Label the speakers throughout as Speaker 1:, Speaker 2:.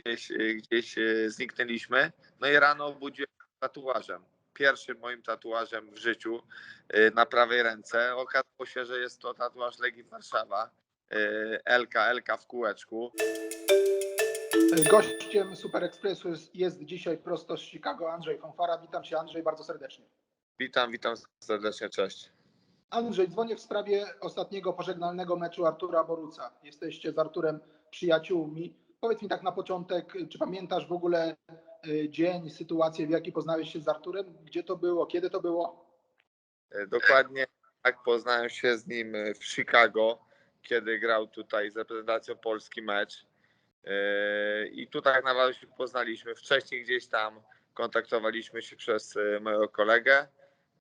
Speaker 1: gdzieś, gdzieś e, zniknęliśmy. No i rano obudziłem tatuażem. Pierwszym moim tatuażem w życiu e, na prawej ręce. Okazało się, że jest to tatuaż Legii Warszawa. e, LK, LK w kółeczku.
Speaker 2: Gościem Super Expressu jest, jest dzisiaj prosto z Chicago Andrzej Fonfara. Witam Cię Andrzej bardzo serdecznie.
Speaker 1: Witam, witam serdecznie, cześć.
Speaker 2: Andrzej, dzwonię w sprawie ostatniego pożegnalnego meczu Artura Boruca. Jesteście z Arturem przyjaciółmi. Powiedz mi tak na początek, czy pamiętasz w ogóle y, dzień, sytuację, w jakiej poznałeś się z Arturem? Gdzie to było? Kiedy to było?
Speaker 1: E, Dokładnie tak poznałem się z nim w Chicago, kiedy grał tutaj z reprezentacją Polski mecz. E, I tutaj tak naprawdę się poznaliśmy. Wcześniej gdzieś tam kontaktowaliśmy się przez mojego kolegę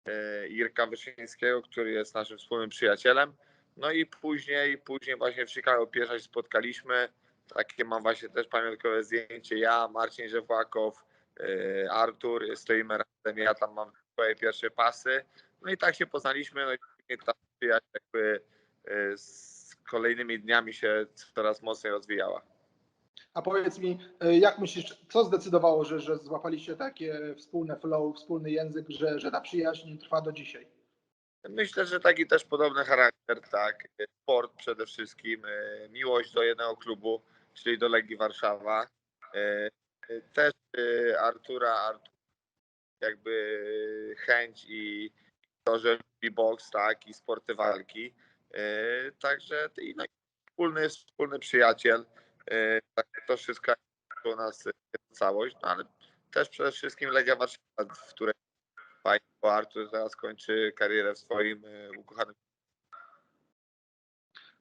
Speaker 1: e, Irka Wyszyńskiego, który jest naszym wspólnym przyjacielem. No i później, później właśnie w Chicago pierwszy się spotkaliśmy. Takie mam właśnie też pamiątkowe zdjęcie. Ja, Marcin Żewłakow, e, Artur, stoimy razem. Ja tam mam swoje pierwsze pasy. No i tak się poznaliśmy, no i ta przyjaźń jakby y, z kolejnymi dniami się coraz mocniej rozwijała.
Speaker 2: A powiedz mi, y, jak myślisz, co zdecydowało, że, że złapaliście takie wspólne flow, wspólny język, że, że ta przyjaźń trwa do dzisiaj?
Speaker 1: Myślę, że taki też podobny charakter, tak. Sport przede wszystkim, y, miłość do jednego klubu, czyli do Legii Warszawa. Y, y, Też Artura, Artur jakby chęć i to, że lubi boks, tak, i sporty walki. Także no, wspólny, wspólny przyjaciel. To wszystko u nas całość, no ale też przede wszystkim Legia Warszawa, w której fajnie, bo Artur zaraz kończy karierę w swoim y, ukochanym.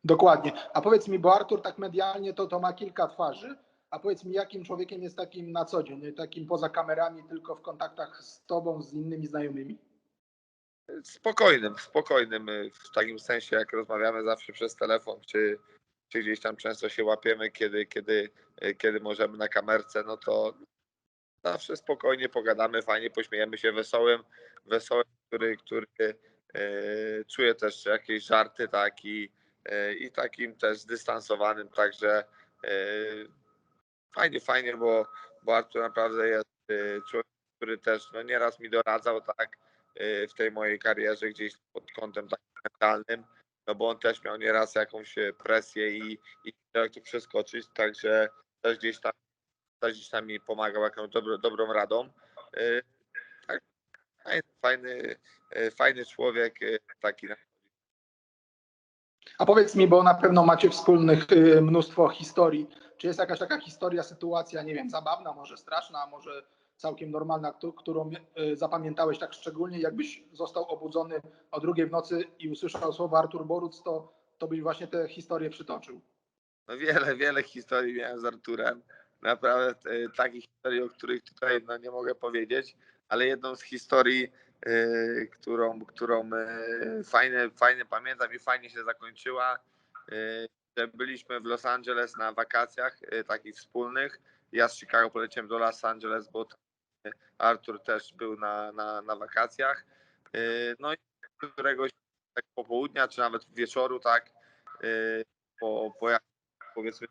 Speaker 2: Dokładnie. A powiedz mi, bo Artur tak medialnie to, to ma kilka twarzy, a powiedz mi, jakim człowiekiem jest takim na co dzień, takim poza kamerami, tylko w kontaktach z tobą, z innymi znajomymi?
Speaker 1: Spokojnym, spokojnym, y, w takim sensie, jak rozmawiamy zawsze przez telefon, czy, czy gdzieś tam często się łapiemy, kiedy, kiedy, y, kiedy możemy na kamerce, no to zawsze spokojnie pogadamy, fajnie pośmiejemy się, wesołym, wesołym, który, który y, czuje też jakieś żarty, tak, i, y, i takim też zdystansowanym, także y, fajnie, fajnie, bo, bo Artur naprawdę jest człowiek, który też no, nieraz mi doradzał, tak, w tej mojej karierze gdzieś pod kątem takim mentalnym, no bo on też miał nieraz jakąś e, presję i, i jak to przeskoczyć, także też gdzieś tam, też gdzieś tam mi pomagał jakąś dobro, dobrą radą. Y, Tak, fajny, fajny, e, człowiek, e, taki
Speaker 2: A powiedz mi, bo na pewno macie wspólnych mnóstwo historii. Czy jest jakaś taka historia, sytuacja, nie wiem, zabawna, może straszna, a może całkiem normalna, któ- którą zapamiętałeś tak szczególnie, jakbyś został obudzony o drugiej w nocy i usłyszał słowa Artur Boruc, to, to byś właśnie tę historię przytoczył.
Speaker 1: No wiele, wiele historii miałem z Arturem. Naprawdę e, takich historii, o których tutaj no, nie mogę powiedzieć, ale jedną z historii, e, którą, którą e, fajnie, fajnie pamiętam i fajnie się zakończyła, że byliśmy w Los Angeles na wakacjach takich wspólnych. Ja z Chicago poleciałem do Los Angeles, bo Artur też był na, na, na wakacjach. No i któregoś tak popołudnia, czy nawet wieczoru, tak, po, po powiedzmy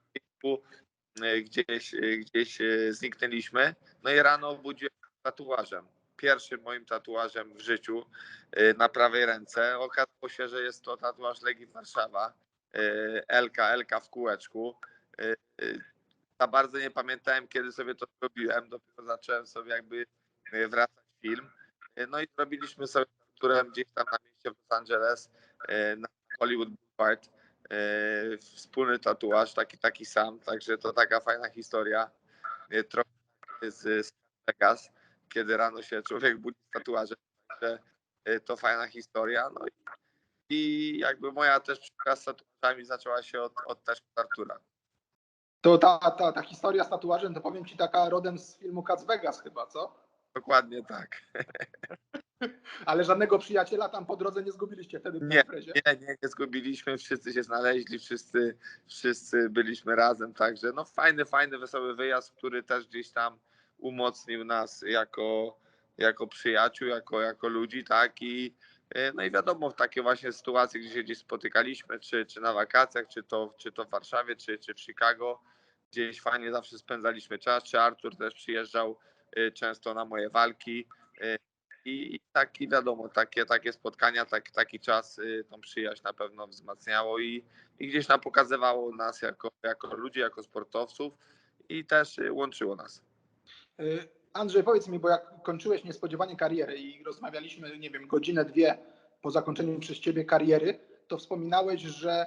Speaker 1: gdzieś, e, gdzieś e, zniknęliśmy. No i rano obudziłem tatuażem. Pierwszym moim tatuażem w życiu e, na prawej ręce. Okazało się, że jest to tatuaż Legii Warszawa. e, LK, LK w kółeczku. E, e, Za bardzo nie pamiętałem, kiedy sobie to zrobiłem. Dopiero zacząłem sobie jakby e, wracać film. E, No i zrobiliśmy sobie Arturem gdzieś tam na mieście w Los Angeles, e, na Hollywood Boulevard e, wspólny tatuaż, taki taki sam, także to taka fajna historia. E, Trochę z, z Vegas, kiedy rano się człowiek budzi z tatuażem, także e, to fajna historia. No i, i jakby moja też przygoda z tatuażami zaczęła się od, od też Artura.
Speaker 2: To ta, ta, ta historia z tatuażem, to powiem ci taka rodem z filmu Cats Vegas chyba, co?
Speaker 1: Dokładnie tak.
Speaker 2: Ale żadnego przyjaciela tam po drodze nie zgubiliście wtedy na
Speaker 1: Nie,
Speaker 2: imprezie.
Speaker 1: Nie, nie, nie zgubiliśmy, wszyscy się znaleźli, wszyscy, wszyscy byliśmy razem, także no fajny, fajny, wesoły wyjazd, który też gdzieś tam umocnił nas jako, jako przyjaciół, jako, jako ludzi, tak? I e, no i wiadomo, w takie właśnie sytuacje, gdzie się gdzieś spotykaliśmy, czy, czy na wakacjach, czy to, czy to w Warszawie, czy, czy w Chicago, gdzieś fajnie zawsze spędzaliśmy czas, czy Artur też przyjeżdżał y, często na moje walki? Y, i, i taki wiadomo, takie, takie spotkania, tak, taki czas y, tą przyjaźń na pewno wzmacniało i, i gdzieś nam pokazywało nas jako, jako ludzi, jako sportowców i też y, łączyło nas.
Speaker 2: Y, Andrzej, powiedz mi, bo jak kończyłeś niespodziewanie karierę i rozmawialiśmy, nie wiem, godzinę, dwie po zakończeniu przez ciebie kariery, to wspominałeś, że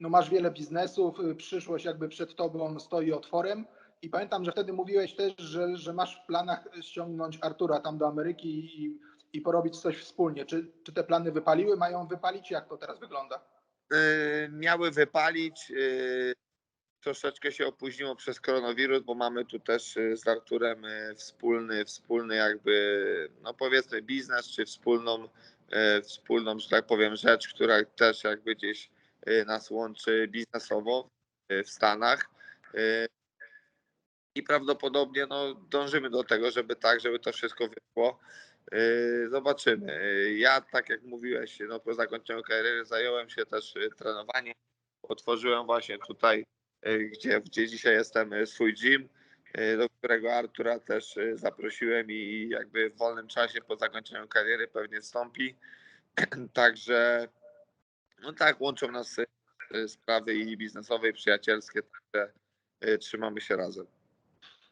Speaker 2: no masz wiele biznesów, y, przyszłość jakby przed tobą stoi otworem i pamiętam, że wtedy mówiłeś też, że, że masz w planach ściągnąć Artura tam do Ameryki i, i porobić coś wspólnie. Czy, czy te plany wypaliły? Mają wypalić? Jak to teraz wygląda?
Speaker 1: Y, miały wypalić. y, Troszeczkę się opóźniło przez koronawirus, bo mamy tu też y, z Arturem y, wspólny, wspólny jakby, no powiedzmy biznes, czy wspólną, y, wspólną, że tak powiem, rzecz, która też jakby gdzieś y, nas łączy biznesowo w Stanach. I prawdopodobnie no, dążymy do tego, żeby tak, żeby to wszystko wyszło. Y, Zobaczymy. Y, Ja, tak jak mówiłeś, no, po zakończeniu kariery zająłem się też y, trenowaniem. Otworzyłem właśnie tutaj, gdzie, gdzie dzisiaj jestem, swój gym, do którego Artura też zaprosiłem i jakby w wolnym czasie po zakończeniu kariery pewnie wstąpi. Także, no tak, łączą nas sprawy i biznesowe, i przyjacielskie, także trzymamy się razem.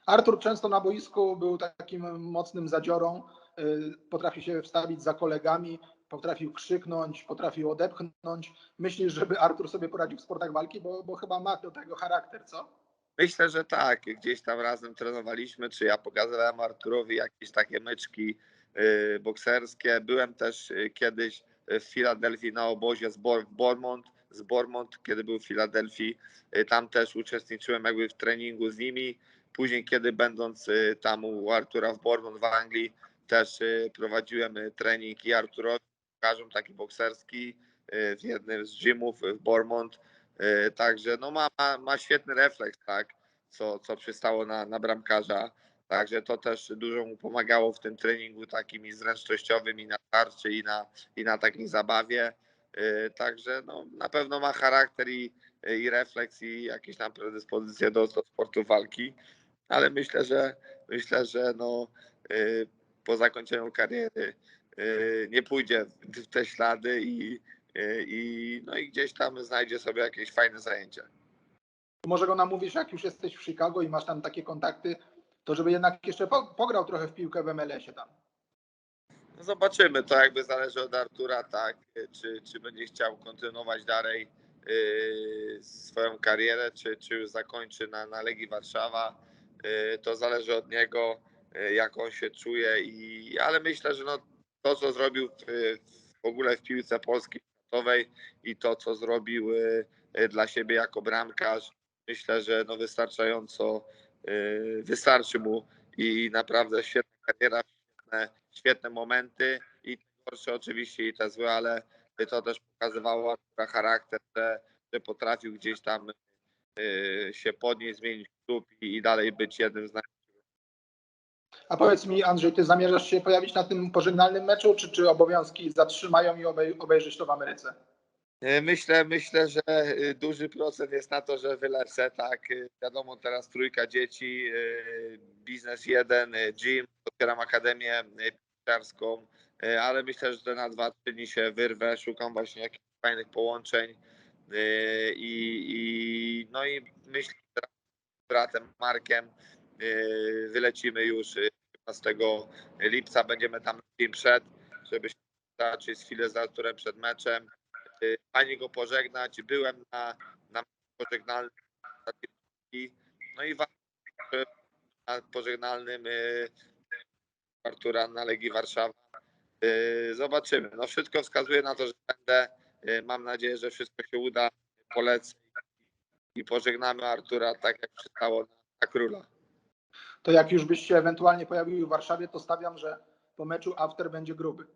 Speaker 2: Artur często na boisku był takim mocnym zadziorą, y, potrafił się wstawić za kolegami, potrafił krzyknąć, potrafił odepchnąć. Myślisz, żeby Artur sobie poradził w sportach walki, bo, bo chyba ma do tego charakter, co?
Speaker 1: Myślę, że tak. Gdzieś tam razem trenowaliśmy, czy ja pokazywałem Arturowi jakieś takie myczki y, bokserskie. Byłem też y, kiedyś w Filadelfii na obozie z Bor- Bormont, z Bormont, kiedy był w Filadelfii. Y, Tam też uczestniczyłem jakby w treningu z nimi. Później, kiedy będąc y, tam u Artura w Bormont w Anglii, też y, prowadziłem y, trening i Arturowi, taki bokserski w jednym z gymów w Bormont. Y, Także no ma, ma, ma świetny refleks, tak, co, co przystało na, na bramkarza. Także to też dużo mu pomagało w tym treningu takim i zręcznościowym, i na tarczy, i na, i na takiej zabawie. Także no, na pewno ma charakter i, i refleks, i jakieś tam predyspozycje do, do sportu walki. Ale myślę, że myślę, że no, y, po zakończeniu kariery y, nie pójdzie w te ślady i, y, i, no i gdzieś tam znajdzie sobie jakieś fajne zajęcie.
Speaker 2: Może go namówisz, jak już jesteś w Chicago i masz tam takie kontakty, to żeby jednak jeszcze po, pograł trochę w piłkę w MLS-ie tam.
Speaker 1: No zobaczymy, to jakby zależy od Artura, tak, czy, czy będzie chciał kontynuować dalej yy, swoją karierę, czy, czy już zakończy na, na Legii Warszawa. Yy, to zależy od niego, yy, jak on się czuje, i, ale myślę, że no, to, co zrobił w, w ogóle w piłce polskiej i to, co zrobił yy, dla siebie jako bramkarz, myślę, że no, wystarczająco wystarczy mu i naprawdę świetna kariera, świetne, świetne momenty i gorsze oczywiście i te złe, ale to też pokazywało charakter, że, że potrafił gdzieś tam y, się podnieść, zmienić klub i, i dalej być jednym z naj...
Speaker 2: A powiedz mi, Andrzej, ty zamierzasz się pojawić na tym pożegnalnym meczu, czy, czy obowiązki zatrzymają i obej, obejrzysz to w Ameryce?
Speaker 1: Y, Myślę, myślę, że y, duży procent jest na to, że wylecę, tak. Y, Wiadomo, teraz trójka dzieci, biznes jeden, gym, otwieram akademię piłkarską, ale myślę, że na dwa, trzy dni się wyrwę, szukam właśnie jakichś fajnych połączeń i, i no i myślę, bratem Markiem y, wylecimy już y, 15 lipca, będziemy tam dzień przed, żeby się zobaczyć chwilę z Arturem przed meczem, y, fajnie go pożegnać. Byłem na, na pożegnalnym no i na pożegnalnym Artura na Legii Warszawa. Zobaczymy. No wszystko wskazuje na to, że będę. Mam nadzieję, że wszystko się uda. Polecę i pożegnamy Artura tak jak przystało na, króla.
Speaker 2: To jak już byś się ewentualnie pojawił w Warszawie, to stawiam, że po meczu after będzie gruby.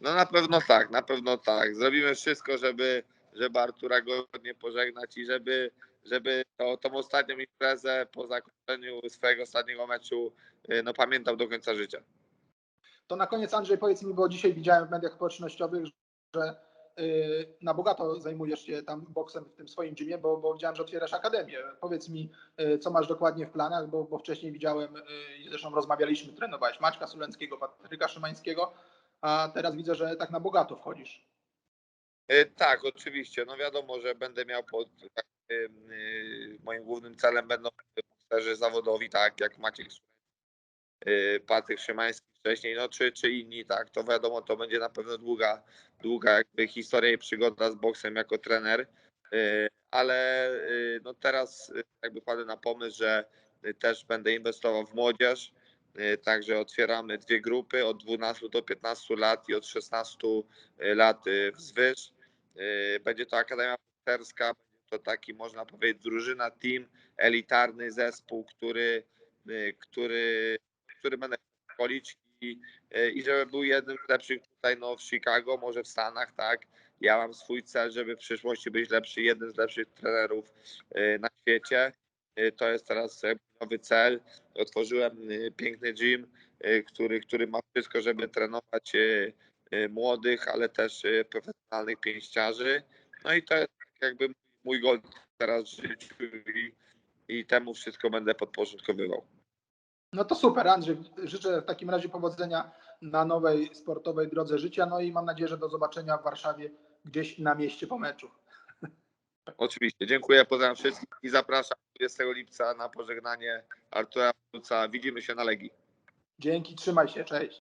Speaker 1: No na pewno tak, na pewno tak. Zrobimy wszystko, żeby, żeby Artura godnie pożegnać i żeby, żeby to, tą ostatnią imprezę po zakończeniu swojego ostatniego meczu y, no, pamiętał do końca życia.
Speaker 2: To na koniec, Andrzej, powiedz mi, bo dzisiaj widziałem w mediach społecznościowych, że na bogato zajmujesz się tam boksem w tym swoim gymie, bo, bo widziałem, że otwierasz akademię. Powiedz mi, y, co masz dokładnie w planach, bo, bo wcześniej widziałem, y, zresztą rozmawialiśmy, trenowałeś Maćka Sulenckiego, Patryka Szymańskiego, a teraz widzę, że tak na bogato wchodzisz.
Speaker 1: E, Tak, oczywiście. No wiadomo, że będę miał pod ym, y, moim głównym celem będą bokserzy zawodowi, tak jak Maciek y, Patryk Szymański wcześniej, no czy, czy inni, tak, to wiadomo, to będzie na pewno długa, długa jakby historia i przygoda z boksem jako trener, y, ale y, no teraz y, jakby padł na pomysł, że też będę inwestował w młodzież, także otwieramy dwie grupy od 12 do 15 lat i od 16 lat wzwyż. Będzie to Akademia Bokserska, będzie to taki można powiedzieć drużyna, team, elitarny zespół, który, który, który będę szkolić i, y, i żeby był jednym z lepszych tutaj no, w Chicago, może w Stanach, tak. Ja mam swój cel, żeby w przyszłości być lepszy, jednym z lepszych trenerów y, na świecie. Y, To jest teraz nowy cel. Otworzyłem piękny gym, który, który ma wszystko, żeby trenować młodych, ale też profesjonalnych pięściarzy. No i to jest tak jakby mój gol teraz w życiu i, i temu wszystko będę podporządkowywał.
Speaker 2: No to super, Andrzej. Życzę w takim razie powodzenia na nowej sportowej drodze życia. No i mam nadzieję, że do zobaczenia w Warszawie gdzieś na mieście po meczu.
Speaker 1: Oczywiście, dziękuję, pozdrawiam wszystkich i zapraszam 20 lipca na pożegnanie Artura Luca. Widzimy się na Legii.
Speaker 2: Dzięki, trzymaj się, cześć.